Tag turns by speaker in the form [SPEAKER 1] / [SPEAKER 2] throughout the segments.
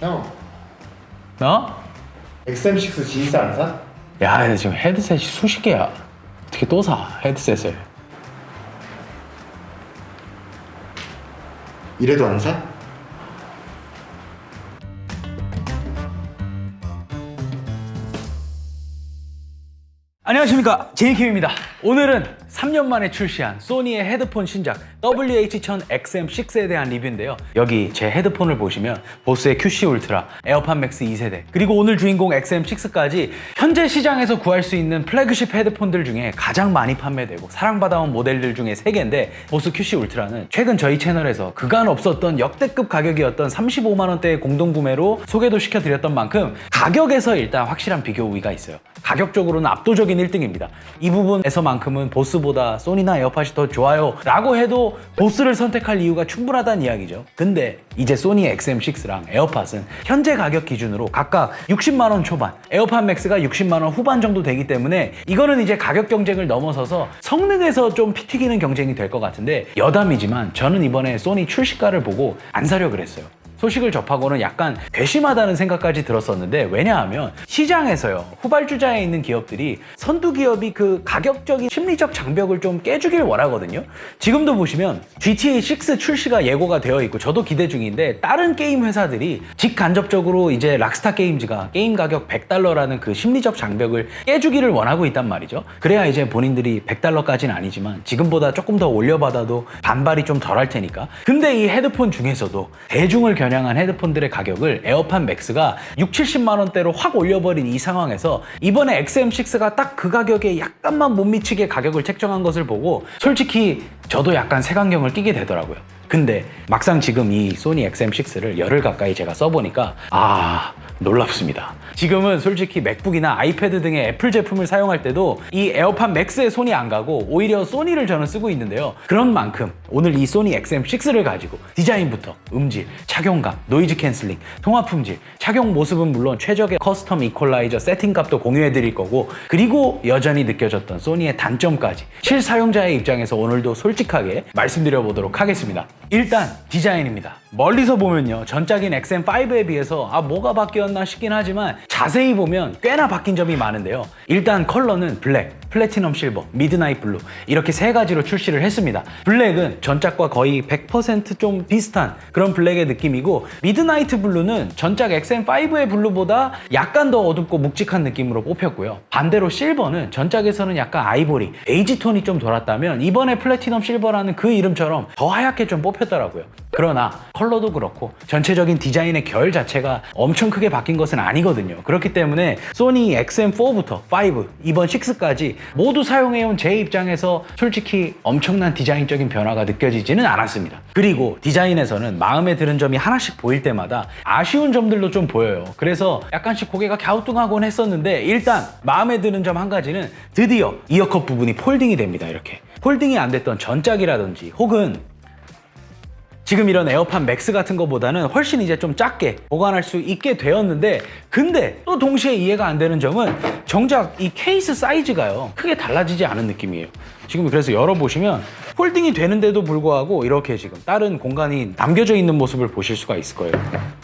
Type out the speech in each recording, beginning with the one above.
[SPEAKER 1] 형
[SPEAKER 2] 어?
[SPEAKER 1] XM6 GS 안 사?
[SPEAKER 2] 야, 근데 지금 헤드셋이 수십 개야. 어떻게 또 사, 헤드셋을.
[SPEAKER 1] 이래도 안 사?
[SPEAKER 2] 안녕하십니까 제이킴입니다 오늘은 3년 만에 출시한 소니의 헤드폰 신작 WH-1000XM6에 대한 리뷰인데요 여기 제 헤드폰을 보시면 보스의 QC 울트라, 에어팟 맥스 2세대 그리고 오늘 주인공 XM6까지 현재 시장에서 구할 수 있는 플래그십 헤드폰들 중에 가장 많이 판매되고 사랑받아온 모델들 중에 3개인데 보스 QC 울트라는 최근 저희 채널에서 그간 없었던 역대급 가격이었던 35만 원대의 공동 구매로 소개도 시켜드렸던 만큼 가격에서 일단 확실한 비교 우위가 있어요 가격적으로는 압도적인 1등입니다. 이 부분에서만큼은 보스 보다 소니나 에어팟이 더 좋아요 라고 해도 보스를 선택할 이유가 충분하다는 이야기죠. 근데 이제 소니 XM6랑 에어팟은 현재 가격 기준으로 각각 60만원 초반, 에어팟 맥스가 60만원 후반 정도 되기 때문에 이거는 이제 가격 경쟁을 넘어서서 성능에서 좀 피 튀기는 경쟁이 될 것 같은데 여담이지만 저는 이번에 소니 출시가를 보고 안 사려 그랬어요. 소식을 접하고는 약간 괘씸하다는 생각까지 들었었는데 왜냐하면 시장에서요 후발주자에 있는 기업들이 선두 기업이 그 가격적인 심리적 장벽을 좀 깨주길 원하거든요. 지금도 보시면 GTA 6 출시가 예고가 되어 있고 저도 기대 중인데 다른 게임 회사들이 직간접적으로 이제 락스타 게임즈가 게임 가격 100달러라는 그 심리적 장벽을 깨주기를 원하고 있단 말이죠. 그래야 이제 본인들이 100달러까지는 아니지만 지금보다 조금 더 올려받아도 반발이 좀 덜 할 테니까. 근데 이 헤드폰 중에서도 대중을 겨냥한 헤드폰들의 가격을 에어팟 맥스가 6, 70만 원대로 확 올려버린 이 상황에서 이번에 XM6가 딱 그 가격에 약간만 못 미치게 가격을 책정한 것을 보고 솔직히 저도 약간 색안경을 끼게 되더라고요. 근데 막상 지금 이 소니 XM6를 열흘 가까이 제가 써보니까 아 놀랍습니다. 지금은 솔직히 맥북이나 아이패드 등의 애플 제품을 사용할 때도 이 에어팟 맥스에 손이 안 가고 오히려 소니를 저는 쓰고 있는데요. 그런 만큼 오늘 이 소니 XM6를 가지고 디자인부터 음질, 착용감, 노이즈 캔슬링, 통화 품질, 착용 모습은 물론 최적의 커스텀 이퀄라이저 세팅값도 공유해 드릴 거고 그리고 여전히 느껴졌던 소니의 단점까지 실사용자의 입장에서 오늘도 솔직하게 말씀드려 보도록 하겠습니다. 일단 디자인입니다. 멀리서 보면요. 전작인 XM5에 비해서 아 뭐가 바뀌었나 싶긴 하지만 자세히 보면 꽤나 바뀐 점이 많은데요. 일단 컬러는 블랙, 플래티넘 실버, 미드나잇 블루 이렇게 세 가지로 출시를 했습니다. 블랙은 전작과 거의 100%좀 비슷한 그런 블랙의 느낌이고 미드나이트 블루는 전작 XM5의 블루보다 약간 더 어둡고 묵직한 느낌으로 뽑혔고요. 반대로 실버는 전작에서는 약간 아이보리, 베이지 톤이 좀 돌았다면 이번에 플래티넘 실버라는 그 이름처럼 더 하얗게 좀 뽑혔더라고요. 그러나 컬러 도 그렇고 전체적인 디자인의 결 자체가 엄청 크게 바뀐 것은 아니거든요. 그렇기 때문에 소니 XM4부터 5, 이번 6까지 모두 사용해온 제 입장에서 솔직히 엄청난 디자인적인 변화가 느껴지지는 않았습니다. 그리고 디자인에서는 마음에 드는 점이 하나씩 보일 때마다 아쉬운 점들도 좀 보여요. 그래서 약간씩 고개가 갸우뚱하곤 했었는데 일단 마음에 드는 점 한 가지는 드디어 이어컷 부분이 폴딩이 됩니다. 이렇게. 폴딩이 안 됐던 전작이라든지 혹은 지금 이런 에어팟 맥스 같은 거보다는 훨씬 이제 좀 작게 보관할 수 있게 되었는데 근데 또 동시에 이해가 안 되는 점은 정작 이 케이스 사이즈가요 크게 달라지지 않은 느낌이에요. 지금 그래서 열어보시면 폴딩이 되는데도 불구하고 이렇게 지금 다른 공간이 남겨져 있는 모습을 보실 수가 있을 거예요.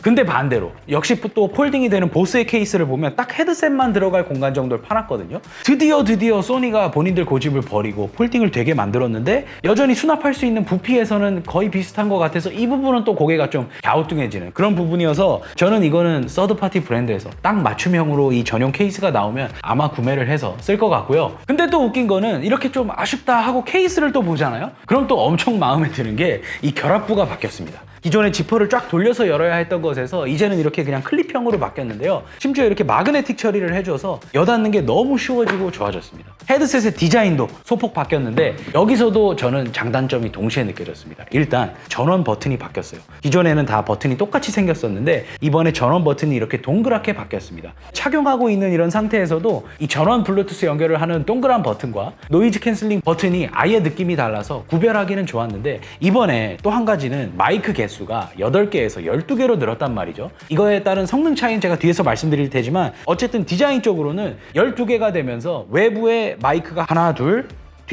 [SPEAKER 2] 근데 반대로 역시 또 폴딩이 되는 보스의 케이스를 보면 딱 헤드셋만 들어갈 공간 정도를 파놨거든요. 드디어 드디어 소니가 본인들 고집을 버리고 폴딩을 되게 만들었는데 여전히 수납할 수 있는 부피에서는 거의 비슷한 것 같아서 이 부분은 또 고개가 좀 갸우뚱해지는 그런 부분이어서 저는 이거는 서드파티 브랜드에서 딱 맞춤형으로 이 전용 케이스가 나오면 아마 구매를 해서 쓸 것 같고요. 근데 또 웃긴 거는 이렇게 좀 아쉽다 하고 케이스를 또 보잖아요 그럼 또 엄청 마음에 드는 게 이 결합부가 바뀌었습니다 기존에 지퍼를 쫙 돌려서 열어야 했던 것에서 이제는 이렇게 그냥 클립형으로 바뀌었는데요. 심지어 이렇게 마그네틱 처리를 해줘서 여닫는 게 너무 쉬워지고 좋아졌습니다. 헤드셋의 디자인도 소폭 바뀌었는데 여기서도 저는 장단점이 동시에 느껴졌습니다. 일단 전원 버튼이 바뀌었어요. 기존에는 다 버튼이 똑같이 생겼었는데 이번에 전원 버튼이 이렇게 동그랗게 바뀌었습니다. 착용하고 있는 이런 상태에서도 이 전원 블루투스 연결을 하는 동그란 버튼과 노이즈 캔슬링 버튼이 아예 느낌이 달라서 구별하기는 좋았는데 이번에 또 한 가지는 마이크 개수 가 8개에서 12개로 늘었단 말이죠. 이거에 따른 성능 차이는 제가 뒤에서 말씀드릴 테지만 어쨌든 디자인적으로는 12개가 되면서 외부에 마이크가 하나, 둘,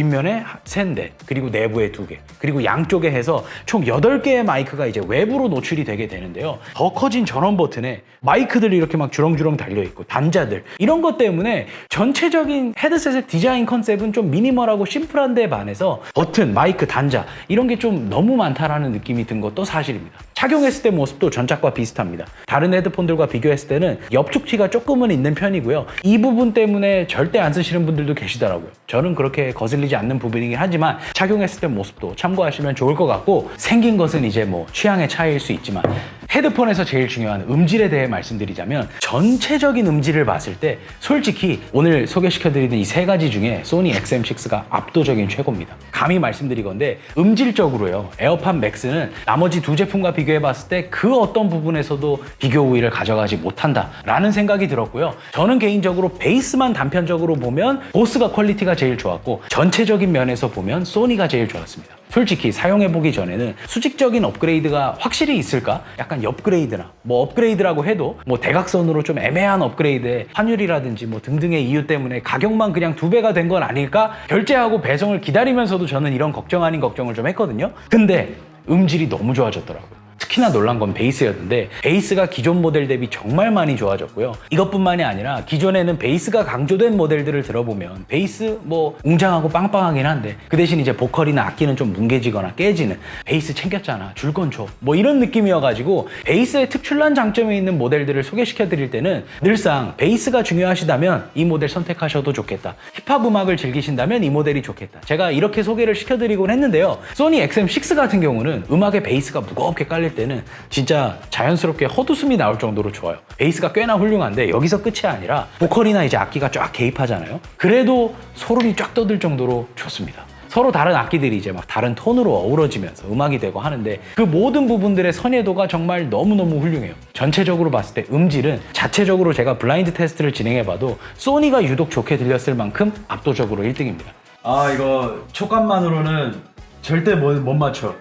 [SPEAKER 2] 뒷면에 세 대, 그리고 내부에 두 개, 그리고 양쪽에 해서 총 8개의 마이크가 이제 외부로 노출이 되게 되는데요. 더 커진 전원 버튼에 마이크들이 이렇게 막 주렁주렁 달려 있고, 단자들. 이런 것 때문에 전체적인 헤드셋의 디자인 컨셉은 좀 미니멀하고 심플한 데 반해서 버튼, 마이크, 단자, 이런 게 좀 너무 많다라는 느낌이 든 것도 사실입니다. 착용했을 때 모습도 전작과 비슷합니다. 다른 헤드폰들과 비교했을 때는 옆축티가 조금은 있는 편이고요. 이 부분 때문에 절대 안 쓰시는 분들도 계시더라고요. 저는 그렇게 거슬리지 않는 부분이긴 하지만 착용했을 때 모습도 참고하시면 좋을 것 같고 생긴 것은 이제 뭐 취향의 차이일 수 있지만 헤드폰에서 제일 중요한 음질에 대해 말씀드리자면 전체적인 음질을 봤을 때 솔직히 오늘 소개시켜드리는 이 세 가지 중에 소니 XM6가 압도적인 최고입니다. 감히 말씀드리건데 음질적으로요 에어팟 맥스는 나머지 두 제품과 비교해봤을 때 그 어떤 부분에서도 비교 우위를 가져가지 못한다라는 생각이 들었고요. 저는 개인적으로 베이스만 단편적으로 보면 보스가 퀄리티가 제일 좋았고 전체적인 면에서 보면 소니가 제일 좋았습니다. 솔직히 사용해보기 전에는 수직적인 업그레이드가 확실히 있을까? 약간 업그레이드나 뭐 업그레이드라고 해도 뭐 대각선으로 좀 애매한 업그레이드에 환율이라든지 뭐 등등의 이유 때문에 가격만 그냥 두 배가 된 건 아닐까? 결제하고 배송을 기다리면서도 저는 이런 걱정 아닌 걱정을 좀 했거든요. 근데 음질이 너무 좋아졌더라고요. 특히나 놀란 건 베이스였는데 베이스가 기존 모델 대비 정말 많이 좋아졌고요. 이것뿐만이 아니라 기존에는 베이스가 강조된 모델들을 들어보면 베이스 뭐 웅장하고 빵빵하긴 한데 그 대신 이제 보컬이나 악기는 좀 뭉개지거나 깨지는 베이스 챙겼잖아. 줄 건 줘. 뭐 이런 느낌이어가지고 베이스의 특출난 장점이 있는 모델들을 소개시켜 드릴 때는 늘상 베이스가 중요하시다면 이 모델 선택하셔도 좋겠다. 힙합 음악을 즐기신다면 이 모델이 좋겠다. 제가 이렇게 소개를 시켜드리곤 했는데요. 소니 XM6 같은 경우는 음악에 베이스가 무겁게 깔릴 때는 진짜 자연스럽게 헛웃음이 나올 정도로 좋아요 베이스가 꽤나 훌륭한데 여기서 끝이 아니라 보컬이나 이제 악기가 쫙 개입하잖아요 그래도 소름이 쫙 떠들 정도로 좋습니다 서로 다른 악기들이 이제 막 다른 톤으로 어우러지면서 음악이 되고 하는데 그 모든 부분들의 선예도가 정말 너무너무 훌륭해요. 전체적으로 봤을 때 음질은 자체적으로 제가 블라인드 테스트를 진행해봐도 소니가 유독 좋게 들렸을 만큼 압도적으로 1등입니다.
[SPEAKER 3] 아 이거 촉감만으로는 절대 못, 못 맞춰.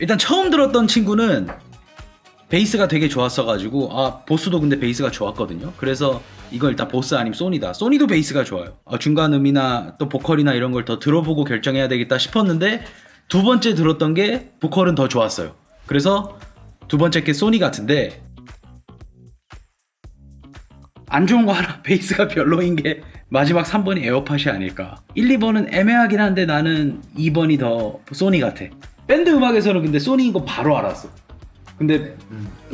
[SPEAKER 2] 일단 처음 들었던 친구는 베이스가 되게 좋았어가지고 아 보스도 근데 베이스가 좋았거든요. 그래서 이거 일단 보스 아니면 소니다. 소니도 베이스가 좋아요. 아, 중간 음이나 또 보컬이나 이런 걸 더 들어보고 결정해야 되겠다 싶었는데 두 번째 들었던 게 보컬은 더 좋았어요. 그래서 두 번째 게 소니 같은데 안 좋은 거 하나 베이스가 별로인 게 마지막 3번이 에어팟이 아닐까 1, 2번은 애매하긴 한데 나는 2번이 더 소니 같아 밴드 음악에서는 근데 소니인 거 바로 알았어. 근데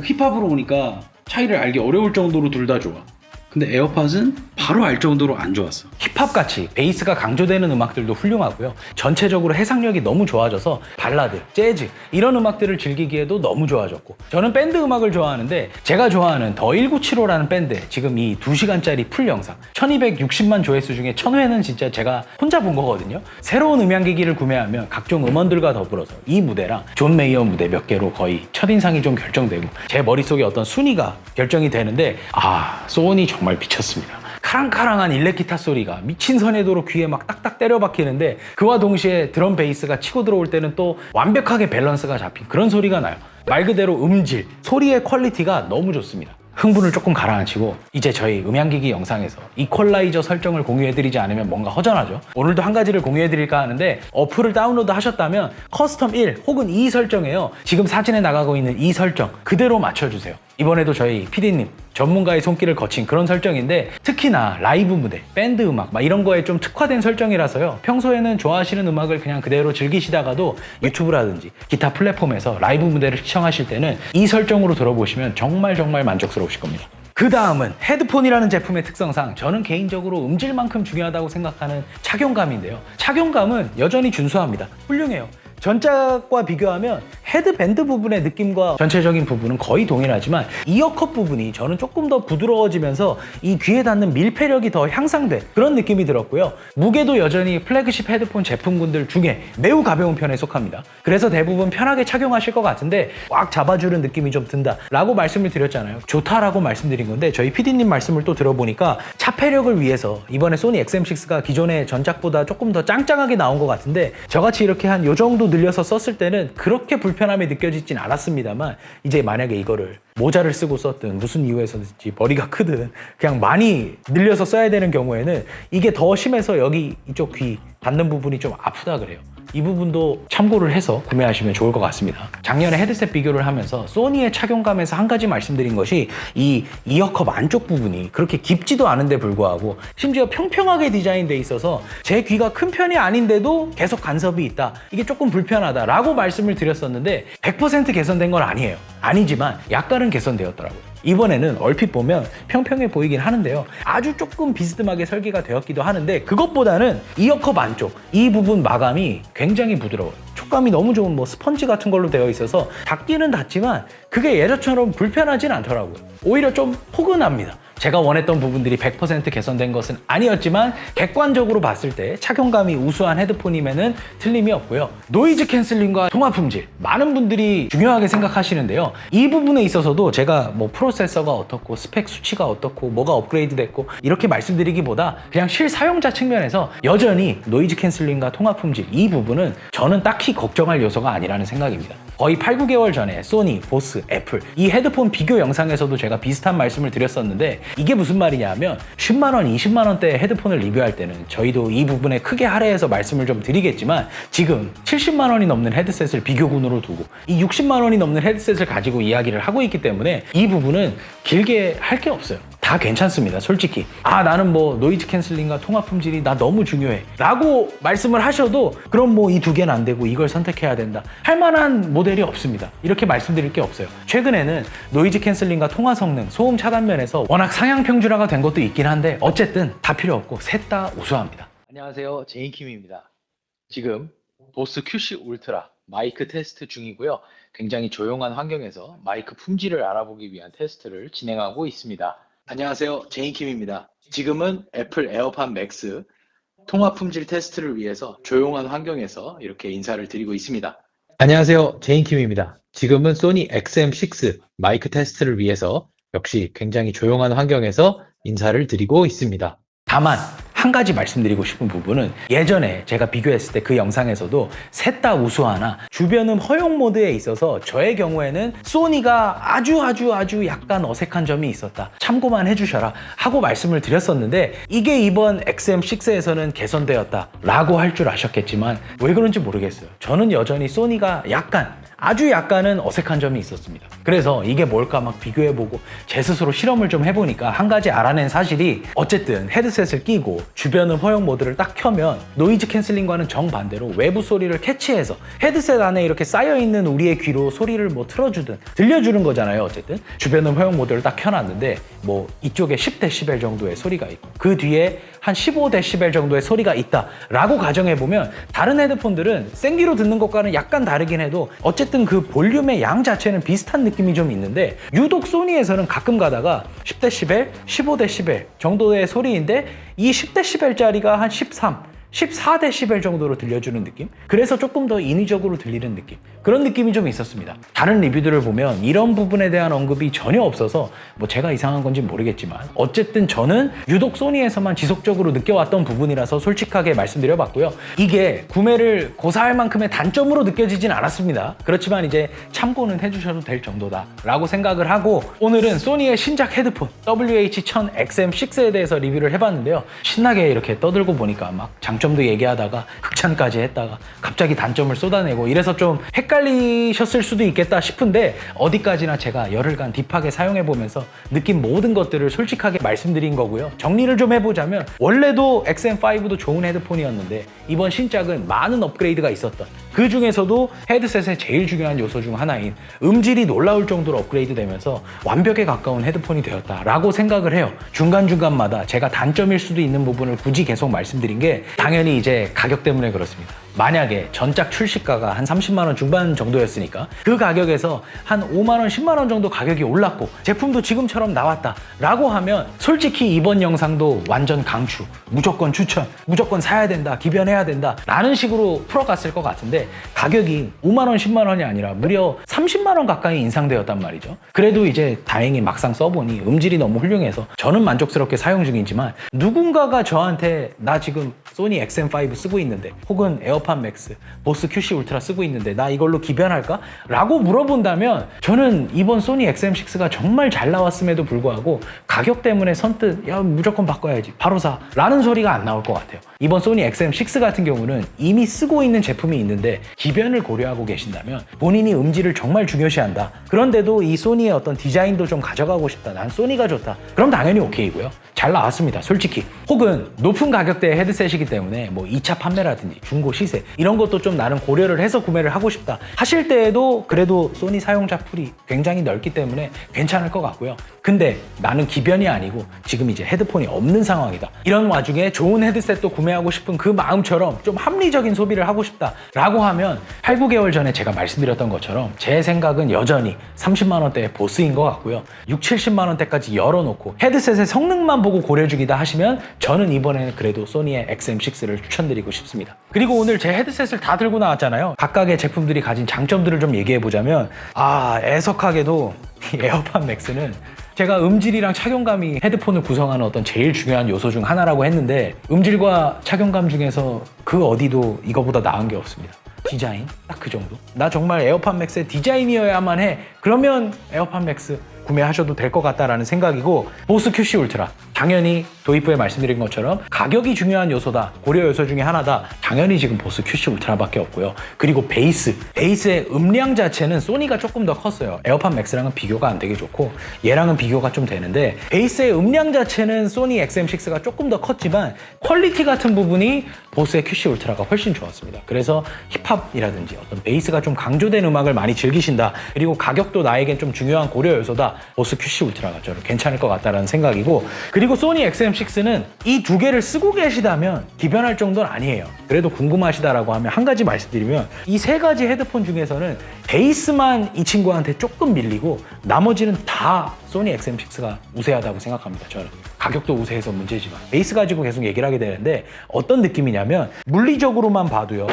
[SPEAKER 2] 힙합으로 오니까 차이를 알기 어려울 정도로 둘 다 좋아 근데 에어팟은 바로 알 정도로 안 좋았어. 힙합 같이 베이스가 강조되는 음악들도 훌륭하고요. 전체적으로 해상력이 너무 좋아져서 발라드, 재즈 이런 음악들을 즐기기에도 너무 좋아졌고 저는 밴드 음악을 좋아하는데 제가 좋아하는 더 1975라는 밴드 지금 이 2시간짜리 풀 영상 1260만 조회수 중에 1000회는 진짜 제가 혼자 본 거거든요. 새로운 음향기기를 구매하면 각종 음원들과 더불어서 이 무대랑 존 메이어 무대 몇 개로 거의 첫인상이 좀 결정되고 제 머릿속에 어떤 순위가 결정이 되는데 아 소니 정말 미쳤습니다. 카랑카랑한 일렉 기타 소리가 미친 선에도로 귀에 막 딱딱 때려 박히는데 그와 동시에 드럼 베이스가 치고 들어올 때는 또 완벽하게 밸런스가 잡힌 그런 소리가 나요. 말 그대로 음질, 소리의 퀄리티가 너무 좋습니다. 흥분을 조금 가라앉히고 이제 저희 음향기기 영상에서 이퀄라이저 설정을 공유해드리지 않으면 뭔가 허전하죠. 오늘도 한 가지를 공유해드릴까 하는데 어플을 다운로드 하셨다면 커스텀 1 혹은 2 설정에요. 지금 사진에 나가고 있는 이 설정 그대로 맞춰주세요. 이번에도 저희 PD님 전문가의 손길을 거친 그런 설정인데 특히나 라이브 무대, 밴드 음악 막 이런 거에 좀 특화된 설정이라서요. 평소에는 좋아하시는 음악을 그냥 그대로 즐기시다가도 유튜브라든지 기타 플랫폼에서 라이브 무대를 시청하실 때는 이 설정으로 들어보시면 정말 정말 만족스러우실 겁니다. 그 다음은 헤드폰이라는 제품의 특성상 저는 개인적으로 음질만큼 중요하다고 생각하는 착용감인데요. 착용감은 여전히 준수합니다. 훌륭해요. 전작과 비교하면 헤드밴드 부분의 느낌과 전체적인 부분은 거의 동일하지만 이어컷 부분이 저는 조금 더 부드러워지면서 이 귀에 닿는 밀폐력이 더 향상된 그런 느낌이 들었고요. 무게도 여전히 플래그십 헤드폰 제품군들 중에 매우 가벼운 편에 속합니다. 그래서 대부분 편하게 착용하실 것 같은데 꽉 잡아주는 느낌이 좀 든다 라고 말씀을 드렸잖아요. 좋다라고 말씀드린 건데 저희 PD님 말씀을 또 들어보니까 차폐력을 위해서 이번에 소니 XM6가 기존의 전작보다 조금 더 짱짱하게 나온 것 같은데 저같이 이렇게 한 요 정도 늘려서 썼을 때는 그렇게 불편 불편함이 느껴지진 않았습니다만 이제 만약에 이거를 모자를 쓰고 썼든 무슨 이유에서든지 머리가 크든 그냥 많이 늘려서 써야 되는 경우에는 이게 더 심해서 여기 이쪽 귀 닿는 부분이 좀 아프다 그래요. 이 부분도 참고를 해서 구매하시면 좋을 것 같습니다. 작년에 헤드셋 비교를 하면서 소니의 착용감에서 한 가지 말씀드린 것이 이 이어컵 안쪽 부분이 그렇게 깊지도 않은데 불구하고 심지어 평평하게 디자인돼 있어서 제 귀가 큰 편이 아닌데도 계속 간섭이 있다. 이게 조금 불편하다라고 말씀을 드렸었는데 100% 개선된 건 아니에요. 아니지만 약간은 개선되었더라고요. 이번에는 얼핏 보면 평평해 보이긴 하는데요. 아주 조금 비스듬하게 설계가 되었기도 하는데 그것보다는 이어컵 안쪽 이 부분 마감이 굉장히 부드러워요. 촉감이 너무 좋은 뭐 스펀지 같은 걸로 되어 있어서 닿기는 닿지만 그게 예전처럼 불편하진 않더라고요. 오히려 좀 포근합니다. 제가 원했던 부분들이 100% 개선된 것은 아니었지만 객관적으로 봤을 때 착용감이 우수한 헤드폰임에는 틀림이 없고요. 노이즈 캔슬링과 통화 품질 많은 분들이 중요하게 생각하시는데요. 이 부분에 있어서도 제가 뭐 프로세서가 어떻고 스펙 수치가 어떻고 뭐가 업그레이드 됐고 이렇게 말씀드리기보다 그냥 실사용자 측면에서 여전히 노이즈 캔슬링과 통화 품질 이 부분은 저는 딱히 걱정할 요소가 아니라는 생각입니다. 거의 8, 9개월 전에 소니, 보스, 애플 이 헤드폰 비교 영상에서도 제가 비슷한 말씀을 드렸었는데 이게 무슨 말이냐 하면 10만 원, 20만 원대 헤드폰을 리뷰할 때는 저희도 이 부분에 크게 할애해서 말씀을 좀 드리겠지만 지금 70만 원이 넘는 헤드셋을 비교군으로 두고 이 60만 원이 넘는 헤드셋을 가지고 이야기를 하고 있기 때문에 이 부분은 길게 할 게 없어요. 다 괜찮습니다. 솔직히. 아, 나는 뭐 노이즈 캔슬링과 통화 품질이 나 너무 중요해. 라고 말씀을 하셔도 그럼 뭐 이 두 개는 안 되고 이걸 선택해야 된다. 할 만한 모델이 없습니다. 이렇게 말씀드릴 게 없어요. 최근에는 노이즈 캔슬링과 통화 성능, 소음 차단 면에서 워낙 상향 평준화가 된 것도 있긴 한데 어쨌든 다 필요 없고 셋 다 우수합니다. 안녕하세요. 제인킴입니다. 지금 보스 QC 울트라 마이크 테스트 중이고요. 굉장히 조용한 환경에서 마이크 품질을 알아보기 위한 테스트를 진행하고 있습니다. 안녕하세요. 제인킴입니다. 지금은 애플 에어팟 맥스 통화 품질 테스트를 위해서 조용한 환경에서 이렇게 인사를 드리고 있습니다. 안녕하세요. 제인킴입니다. 지금은 소니 XM6 마이크 테스트를 위해서 역시 굉장히 조용한 환경에서 인사를 드리고 있습니다. 다만 한 가지 말씀드리고 싶은 부분은 예전에 제가 비교했을 때 그 영상에서도 셋 다 우수하나 주변음 허용 모드에 있어서 저의 경우에는 소니가 아주 아주 아주 약간 어색한 점이 있었다. 참고만 해주셔라 하고 말씀을 드렸었는데 이게 이번 XM6에서는 개선되었다 라고 할 줄 아셨겠지만 왜 그런지 모르겠어요. 저는 여전히 소니가 약간 아주 약간은 어색한 점이 있었습니다. 그래서 이게 뭘까 막 비교해보고 제 스스로 실험을 좀 해보니까 한 가지 알아낸 사실이 어쨌든 헤드셋을 끼고 주변음 허용 모드를 딱 켜면 노이즈 캔슬링과는 정반대로 외부 소리를 캐치해서 헤드셋 안에 이렇게 쌓여있는 우리의 귀로 소리를 뭐 틀어주든 들려주는 거잖아요 어쨌든. 주변음 허용 모드를 딱 켜놨는데 뭐 이쪽에 10dB 정도의 소리가 있고 그 뒤에 한 15dB 정도의 소리가 있다 라고 가정해보면 다른 헤드폰들은 생기로 듣는 것과는 약간 다르긴 해도 어쨌든 그 볼륨의 양 자체는 비슷한 느낌이 좀 있는데 유독 소니에서는 가끔 가다가 10dB, 15dB 정도의 소리인데 이 10dB짜리가 한 13, 14dB 정도로 들려주는 느낌? 그래서 조금 더 인위적으로 들리는 느낌. 그런 느낌이 좀 있었습니다. 다른 리뷰들을 보면 이런 부분에 대한 언급이 전혀 없어서 뭐 제가 이상한 건지 모르겠지만 어쨌든 저는 유독 소니에서만 지속적으로 느껴왔던 부분이라서 솔직하게 말씀드려 봤고요. 이게 구매를 고사할 만큼의 단점으로 느껴지진 않았습니다. 그렇지만 이제 참고는 해주셔도 될 정도다 라고 생각을 하고 오늘은 소니의 신작 헤드폰 WH-1000XM6에 대해서 리뷰를 해봤는데요. 신나게 이렇게 떠들고 보니까 막 장 점도 얘기하다가 극찬까지 했다가 갑자기 단점을 쏟아내고 이래서 좀 헷갈리셨을 수도 있겠다 싶은데 어디까지나 제가 열흘간 딥하게 사용해 보면서 느낀 모든 것들을 솔직하게 말씀드린 거고요. 정리를 좀 해보자면 원래도 XM5도 좋은 헤드폰이었는데 이번 신작은 많은 업그레이드가 있었던 그 중에서도 헤드셋의 제일 중요한 요소 중 하나인 음질이 놀라울 정도로 업그레이드 되면서 완벽에 가까운 헤드폰이 되었다라고 생각을 해요. 중간중간마다 제가 단점일 수도 있는 부분을 굳이 계속 말씀드린 게 당연히 이제 가격 때문에 그렇습니다. 만약에 전작 출시가가 한 30만 원 중반 정도였으니까 그 가격에서 한 5만 원, 10만 원 정도 가격이 올랐고 제품도 지금처럼 나왔다라고 하면 솔직히 이번 영상도 완전 강추, 무조건 추천, 무조건 사야 된다, 기변해야 된다 라는 식으로 풀어갔을 것 같은데 가격이 5만 원, 10만 원이 아니라 무려 30만 원 가까이 인상되었단 말이죠. 그래도 이제 다행히 막상 써보니 음질이 너무 훌륭해서 저는 만족스럽게 사용 중이지만 누군가가 저한테 나 지금 소니 XM5 쓰고 있는데 혹은 에어팟 맥스, 보스 QC 울트라 쓰고 있는데 나 이걸로 기변할까? 라고 물어본다면 저는 이번 소니 XM6가 정말 잘 나왔음에도 불구하고 가격 때문에 선뜻 야 무조건 바꿔야지 바로 사 라는 소리가 안 나올 것 같아요. 이번 소니 XM6 같은 경우는 이미 쓰고 있는 제품이 있는데 기변을 고려하고 계신다면 본인이 음질을 정말 중요시한다. 그런데도 이 소니의 어떤 디자인도 좀 가져가고 싶다. 난 소니가 좋다. 그럼 당연히 오케이고요. 잘 나왔습니다 솔직히. 혹은 높은 가격대의 헤드셋이기 때문에 뭐 2차 판매라든지 중고 시세 이런 것도 좀 나는 고려를 해서 구매를 하고 싶다 하실 때에도 그래도 소니 사용자 풀이 굉장히 넓기 때문에 괜찮을 것 같고요. 근데 나는 기변이 아니고 지금 이제 헤드폰이 없는 상황이다. 이런 와중에 좋은 헤드셋도 구매하고 싶은 그 마음처럼 좀 합리적인 소비를 하고 싶다 라고 하면 8, 9개월 전에 제가 말씀드렸던 것처럼 제 생각은 여전히 30만 원대의 보스인 것 같고요. 6, 70만 원대까지 열어놓고 헤드셋의 성능만 보고 고려주기다 하시면 저는 이번에는 그래도 소니의 XM6를 추천드리고 싶습니다 그리고 오늘 제 헤드셋을 다 들고 나왔잖아요 각각의 제품들이 가진 장점들을 좀 얘기해 보자면 아 애석하게도 이 에어팟 맥스는 제가 음질이랑 착용감이 헤드폰을 구성하는 어떤 제일 중요한 요소 중 하나라고 했는데 음질과 착용감 중에서 그 어디도 이거보다 나은 게 없습니다. 디자인 딱 그 정도. 나 정말 에어팟 맥스의 디자인이어야만 해. 그러면 에어팟 맥스 구매하셔도 될 것 같다라는 생각이고 보스 QC 울트라. 당연히 도입부에 말씀드린 것처럼 가격이 중요한 요소다. 고려 요소 중에 하나다. 당연히 지금 보스 QC 울트라밖에 없고요. 그리고 베이스. 베이스의 음량 자체는 소니가 조금 더 컸어요. 에어팟 맥스랑은 비교가 안 되게 좋고 얘랑은 비교가 좀 되는데 베이스의 음량 자체는 소니 XM6가 조금 더 컸지만 퀄리티 같은 부분이 보스의 QC 울트라가 훨씬 좋았습니다. 그래서 힙합이라든지 어떤 베이스가 좀 강조된 음악을 많이 즐기신다. 그리고 가격도 나에겐 좀 중요한 고려 요소다 보스 QC 울트라가 저는 괜찮을 것 같다라는 생각이고 그리고 소니 XM6는 이 두 개를 쓰고 계시다면 기변할 정도는 아니에요. 그래도 궁금하시다라고 하면 한 가지 말씀드리면 이 세 가지 헤드폰 중에서는 베이스만 이 친구한테 조금 밀리고 나머지는 다 소니 XM6가 우세하다고 생각합니다 저는. 가격도 우세해서 문제지만. 베이스 가지고 계속 얘기를 하게 되는데 어떤 느낌이냐면 물리적으로만 봐도요.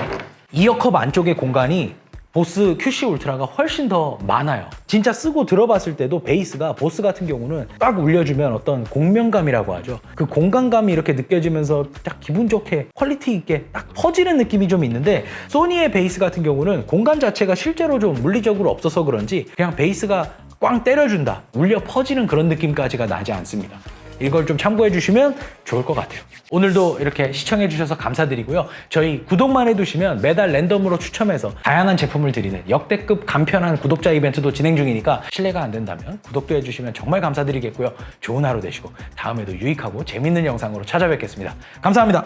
[SPEAKER 2] 이어컵 안쪽의 공간이 보스 QC 울트라가 훨씬 더 많아요. 진짜 쓰고 들어봤을 때도 베이스가 보스 같은 경우는 딱 울려주면 어떤 공명감이라고 하죠. 그 공간감이 이렇게 느껴지면서 딱 기분 좋게 퀄리티 있게 딱 퍼지는 느낌이 좀 있는데 소니의 베이스 같은 경우는 공간 자체가 실제로 좀 물리적으로 없어서 그런지 그냥 베이스가 꽝 때려준다. 울려 퍼지는 그런 느낌까지가 나지 않습니다. 이걸 좀 참고해 주시면 좋을 것 같아요. 오늘도 이렇게 시청해 주셔서 감사드리고요. 저희 구독만 해두시면 매달 랜덤으로 추첨해서 다양한 제품을 드리는 역대급 간편한 구독자 이벤트도 진행 중이니까 신뢰가 안 된다면 구독도 해주시면 정말 감사드리겠고요. 좋은 하루 되시고 다음에도 유익하고 재밌는 영상으로 찾아뵙겠습니다. 감사합니다.